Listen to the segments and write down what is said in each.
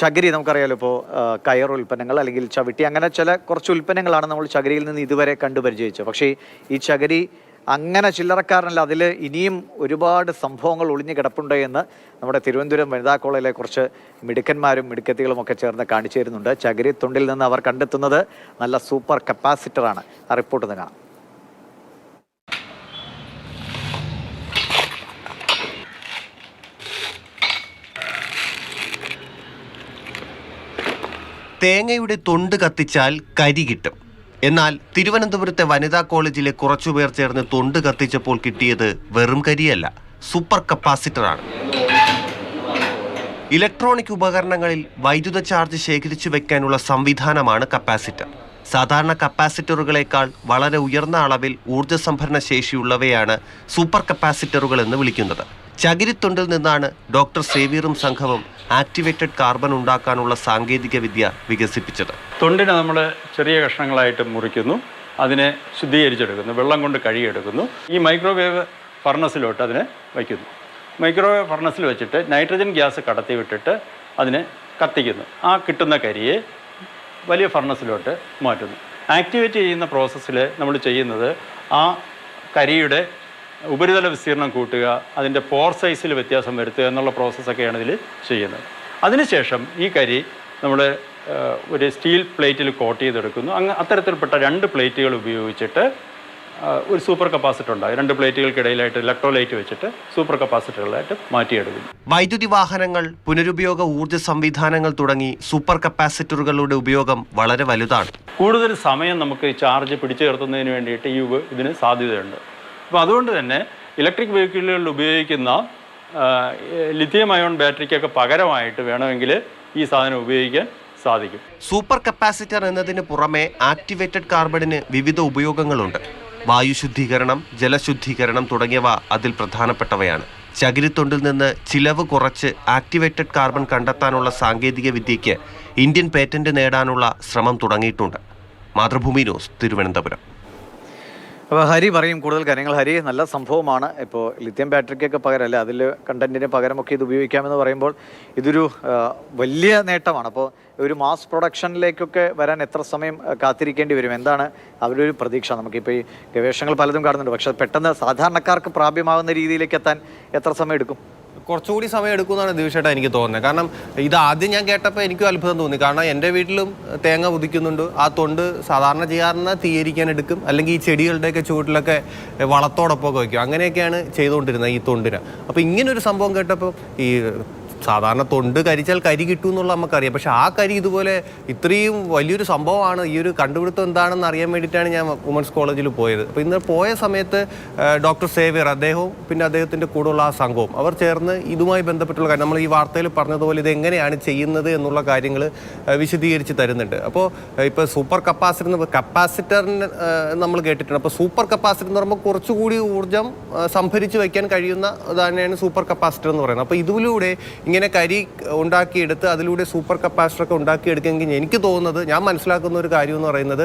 ചകിരി നമുക്കറിയാലോ ഇപ്പോൾ കയർ ഉൽപ്പന്നങ്ങൾ അല്ലെങ്കിൽ ചവിട്ടി അങ്ങനെ ചില കുറച്ച് ഉൽപ്പന്നങ്ങളാണ് നമ്മൾ ചകിരിയിൽ നിന്ന് ഇതുവരെ കണ്ടു പരിചയിച്ചത്. പക്ഷേ ഈ ചകിരി അങ്ങനെ ചില്ലറക്കാരനല്ല. അതിൽ ഇനിയും ഒരുപാട് സംഭവങ്ങൾ ഒളിഞ്ഞു കിടപ്പുണ്ട് എന്ന് നമ്മുടെ തിരുവനന്തപുരം വനിതാ കോളേജിലെ കുറച്ച് മിടുക്കന്മാരും മിടുക്കത്തികളും ഒക്കെ ചേർന്ന് കാണിച്ചു തരുന്നുണ്ട്. ചകിരി തുണ്ടിൽ നിന്ന് അവർ കണ്ടെത്തുന്നത് നല്ല സൂപ്പർ കപ്പാസിറ്ററാണ്. ആ റിപ്പോർട്ട് കാണാം. തേങ്ങയുടെ തൊണ്ട് കത്തിച്ചാൽ കരി കിട്ടും. എന്നാൽ തിരുവനന്തപുരത്തെ വനിതാ കോളേജിലെ കുറച്ചുപേർ ചേർന്ന് തൊണ്ട് കത്തിച്ചപ്പോൾ കിട്ടിയത് വെറും കരിയല്ല സൂപ്പർ കപ്പാസിറ്ററാണ് ഇലക്ട്രോണിക് ഉപകരണങ്ങളിൽ വൈദ്യുത ചാർജ് ശേഖരിച്ചു വെക്കാനുള്ള സംവിധാനമാണ് കപ്പാസിറ്റർ സാധാരണ കപ്പാസിറ്ററുകളേക്കാൾ വളരെ ഉയർന്ന അളവിൽ ഊർജ സംഭരണ ശേഷിയുള്ളവയാണ് സൂപ്പർ കപ്പാസിറ്ററുകൾ എന്ന് വിളിക്കുന്നത്. ചകിരിത്തൊണ്ടിൽ നിന്നാണ് ഡോക്ടർ സേവിയറും സംഘവും ആക്ടിവേറ്റഡ് കാർബൺ ഉണ്ടാക്കാനുള്ള സാങ്കേതിക വിദ്യ വികസിപ്പിച്ചത്. തൊണ്ടിനെ നമ്മൾ ചെറിയ കഷ്ണങ്ങളായിട്ട് മുറിക്കുന്നു. അതിനെ ശുദ്ധീകരിച്ചെടുക്കുന്നു. വെള്ളം കൊണ്ട് കഴുകിയെടുക്കുന്നു. ഈ മൈക്രോവേവ് ഫർണസിലോട്ട് അതിനെ വയ്ക്കുന്നു. മൈക്രോവേവ് ഫർണസിൽ വെച്ചിട്ട് നൈട്രജൻ ഗ്യാസ് കടത്തി വിട്ടിട്ട് അതിനെ കത്തിക്കുന്നു. ആ കിട്ടുന്ന കരിയെ വലിയ ഫർണസിലോട്ട് മാറ്റുന്നു. ആക്ടിവേറ്റ് ചെയ്യുന്ന പ്രോസസ്സിൽ നമ്മൾ ചെയ്യുന്നത് ആ കരിയുടെ ഉപരിതല വിസ്തീർണം കൂട്ടുക അതിന്റെ പോർ സൈസിൽ വ്യത്യാസം വരുത്തുക എന്നുള്ള പ്രോസസ്സൊക്കെയാണ് ഇതിൽ ചെയ്യുന്നത്. അതിനുശേഷം ഈ കരി നമ്മൾ ഒരു സ്റ്റീൽ പ്ലേറ്റിൽ കോട്ട് ചെയ്തെടുക്കുന്നു. അങ്ങ് അത്തരത്തിൽപ്പെട്ട രണ്ട് പ്ലേറ്റുകൾ ഉപയോഗിച്ചിട്ട് ഒരു സൂപ്പർ കപ്പാസിറ്റർ ഉണ്ടാകും. രണ്ട് പ്ലേറ്റുകൾക്കിടയിലായിട്ട് ഇലക്ട്രോലൈറ്റ് വെച്ചിട്ട് സൂപ്പർ കപ്പാസിറ്ററുകളായിട്ട് മാറ്റിയെടുക്കുന്നു. വൈദ്യുതി വാഹനങ്ങൾ പുനരുപയോഗ ഊർജ സംവിധാനങ്ങൾ തുടങ്ങി സൂപ്പർ കപ്പാസിറ്ററുകളുടെ ഉപയോഗം വളരെ വലുതാണ്. കൂടുതൽ സമയം നമുക്ക് ചാർജ് പിടിച്ചു നിർത്തുന്നതിന് വേണ്ടിയിട്ട് ഈ ഇതിന് സാധ്യതയുണ്ട്. അപ്പോൾ അതുകൊണ്ട് തന്നെ ഇലക്ട്രിക് വെഹിക്കിളുകളിൽ ഉപയോഗിക്കുന്ന ലിഥിയം അയോൺ ബാറ്ററിക്കൊക്കെ പകരമായിട്ട് വേണമെങ്കിൽ ഈ സാധനം ഉപയോഗിക്കാൻ സാധിക്കും. സൂപ്പർ കപ്പാസിറ്റർ എന്നതിന് പുറമെ ആക്ടിവേറ്റഡ് കാർബണിന് വിവിധ ഉപയോഗങ്ങളുണ്ട്. വായു ശുദ്ധീകരണം ജലശുദ്ധീകരണം തുടങ്ങിയവ അതിൽ പ്രധാനപ്പെട്ടവയാണ്. ചകിരിത്തൊണ്ടിൽ നിന്ന് ചിലവ് കുറച്ച് ആക്ടിവേറ്റഡ് കാർബൺ കണ്ടെത്താനുള്ള സാങ്കേതിക വിദ്യയ്ക്ക് ഇന്ത്യൻ പേറ്റന്റ് നേടാനുള്ള ശ്രമം തുടങ്ങിയിട്ടുണ്ട്. മാതൃഭൂമി ന്യൂസ് തിരുവനന്തപുരം. അപ്പോൾ ഹരി പറയും കൂടുതൽ കാര്യങ്ങൾ. ഹരി നല്ല സംഭവമാണ്. ഇപ്പോൾ ലിത്യം ബാറ്ററിക്കൊക്കെ പകരമല്ല അതിൽ കണ്ടന്റിന് പകരമൊക്കെ ഇത് ഉപയോഗിക്കാമെന്ന് പറയുമ്പോൾ ഇതൊരു വലിയ നേട്ടമാണ്. അപ്പോൾ ഒരു മാസ് പ്രൊഡക്ഷനിലേക്കൊക്കെ വരാൻ എത്ര സമയം കാത്തിരിക്കേണ്ടി വരും? എന്താണ് അവരുടെ അവരൊരു പ്രതീക്ഷ? നമുക്കിപ്പോൾ ഈ ഗവേഷണങ്ങൾ പലതും കാണുന്നുണ്ട്. പക്ഷേ പെട്ടെന്ന് സാധാരണക്കാർക്ക് പ്രാപ്യമാകുന്ന രീതിയിലേക്ക് എത്താൻ എത്ര സമയം എടുക്കും? കുറച്ചുകൂടി സമയം എടുക്കുമെന്നാണ് ദിവസമായിട്ട് എനിക്ക് തോന്നുന്നത്. കാരണം ഇത് ആദ്യം ഞാൻ കേട്ടപ്പോൾ എനിക്കും അത്ഭുതം തോന്നി. കാരണം എന്റെ വീട്ടിലും തേങ്ങ ഉദിക്കുന്നുണ്ട്. ആ തൊണ്ട് സാധാരണ ചെയ്യാറുന്ന തീയരിക്കാൻ എടുക്കും. അല്ലെങ്കിൽ ഈ ചെടികളുടെയൊക്കെ ചുവട്ടിലൊക്കെ വളത്തോടൊപ്പം ഒക്കെ വയ്ക്കും. അങ്ങനെയൊക്കെയാണ് ചെയ്തുകൊണ്ടിരുന്നത് ഈ തൊണ്ടിന്. അപ്പോൾ ഇങ്ങനൊരു സംഭവം കേട്ടപ്പോൾ ഈ സാധാരണ തൊണ്ട് കരിച്ചാൽ കരി കിട്ടും എന്നുള്ള നമുക്കറിയാം. പക്ഷെ ആ കരി ഇതുപോലെ ഇത്രയും വലിയൊരു സംഭവമാണ്. ഈ ഒരു കണ്ടുപിടുത്തം എന്താണെന്ന് അറിയാൻ വേണ്ടിയിട്ടാണ് ഞാൻ വുമൻസ് കോളേജിൽ പോയത്. അപ്പോൾ ഇന്ന് പോയ സമയത്ത് ഡോക്ടർ സേവ്യർ അദ്ദേഹവും പിന്നെ അദ്ദേഹത്തിന്റെ കൂടെയുള്ള ആ സംഘവും അവർ ചേർന്ന് ഇതുമായി ബന്ധപ്പെട്ടുള്ള കാര്യം നമ്മൾ ഈ വാർത്തയിൽ പറഞ്ഞതുപോലെ ഇത് എങ്ങനെയാണ് ചെയ്യുന്നത് എന്നുള്ള കാര്യങ്ങൾ വിശദീകരിച്ച് തരുന്നുണ്ട്. അപ്പോൾ ഇപ്പോൾ സൂപ്പർ കപ്പാസിറ്റർ കപ്പാസിറ്ററിന് നമ്മൾ കേട്ടിട്ടുണ്ട്. അപ്പോൾ സൂപ്പർ കപ്പാസിറ്റർ എന്ന് പറയുമ്പോൾ കുറച്ചുകൂടി ഊർജം സംഭരിച്ച് വയ്ക്കാൻ കഴിയുന്ന തന്നെയാണ് സൂപ്പർ കപ്പാസിറ്റർ എന്ന് പറയുന്നത്. അപ്പോൾ ഇതിലൂടെ ഇങ്ങനെ കരി ഉണ്ടാക്കിയെടുത്ത് അതിലൂടെ സൂപ്പർ കപ്പാസിറ്റർ ഒക്കെ ഉണ്ടാക്കിയെടുക്കുമെങ്കിൽ എനിക്ക് തോന്നുന്നത് ഞാൻ മനസ്സിലാക്കുന്ന ഒരു കാര്യം എന്ന് പറയുന്നത്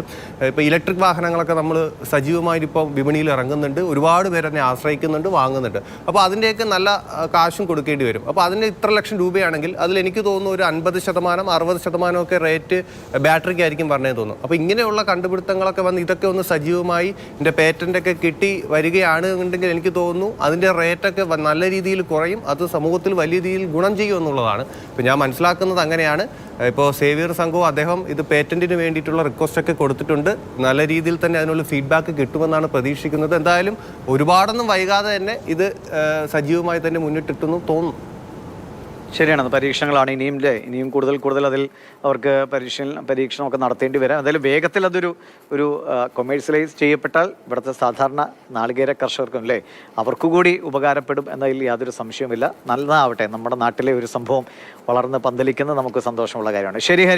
ഇപ്പോൾ ഇലക്ട്രിക് വാഹനങ്ങളൊക്കെ നമ്മൾ സജീവമായിട്ട് ഇപ്പോൾ വിപണിയിൽ ഇറങ്ങുന്നുണ്ട് ഒരുപാട് പേര് അതിനെ ആശ്രയിക്കുന്നുണ്ട് വാങ്ങുന്നുണ്ട്. അപ്പോൾ അതിന്റെയൊക്കെ നല്ല കാശും കൊടുക്കേണ്ടി വരും. അപ്പോൾ അതിന്റെ ഇത്ര ലക്ഷം രൂപയാണെങ്കിൽ അതിൽ എനിക്ക് തോന്നുന്നു ഒരു അൻപത് ശതമാനം അറുപത് ശതമാനമൊക്കെ റേറ്റ് ബാറ്ററിക്ക് ആയിരിക്കും പറഞ്ഞേ തോന്നുന്നു. അപ്പോൾ ഇങ്ങനെയുള്ള കണ്ടുപിടുത്തങ്ങളൊക്കെ വന്ന് ഇതൊക്കെ ഒന്ന് സജീവമായി എന്റെ പേറ്റന്റൊക്കെ കിട്ടി വരികയാണ് എന്നുണ്ടെങ്കിൽ എനിക്ക് തോന്നുന്നു അതിന്റെ റേറ്റൊക്കെ നല്ല രീതിയിൽ കുറയും അത് സമൂഹത്തിൽ വലിയ രീതിയിൽ ഗുണം ചെയ്യും എന്നുള്ളതാണ്. ഇപ്പോൾ ഞാൻ മനസ്സിലാക്കുന്നത് അങ്ങനെയാണ്. ഇപ്പോൾ സേവിയർ സംഘവും അദ്ദേഹം ഇത് പേറ്റന്റിന് വേണ്ടിയിട്ടുള്ള റിക്വസ്റ്റ് ഒക്കെ കൊടുത്തിട്ടുണ്ട്. നല്ല രീതിയിൽ തന്നെ അതിനുള്ള ഫീഡ്ബാക്ക് കിട്ടുമെന്നാണ് പ്രതീക്ഷിക്കുന്നത്. എന്തായാലും ഒരുപാടൊന്നും വൈകാതെ തന്നെ ഇത് സജീവമായി തന്നെ മുന്നിട്ടിട്ടെന്ന് തോന്നുന്നു. ശരിയാണ് പരീക്ഷണങ്ങളാണ്. ഇനിയും അല്ലേ ഇനിയും കൂടുതൽ കൂടുതൽ അതിൽ അവർക്ക് പരീക്ഷ പരീക്ഷണമൊക്കെ നടത്തേണ്ടി വരാം. എന്തായാലും വേഗത്തിൽ അതൊരു ഒരു കൊമേഴ്സ്യലൈസ് ചെയ്യപ്പെട്ടാൽ ഇവിടുത്തെ സാധാരണ നാളികേര കർഷകർക്കും അല്ലേ അവർക്കു കൂടി ഉപകാരപ്പെടും എന്നതിൽ യാതൊരു സംശയവുമില്ല. നല്ലതാവട്ടെ നമ്മുടെ നാട്ടിലെ ഒരു സംഭവം വളർന്ന് പന്തലിക്കുന്നത് നമുക്ക് സന്തോഷമുള്ള കാര്യമാണ്. ശരി ഹരി.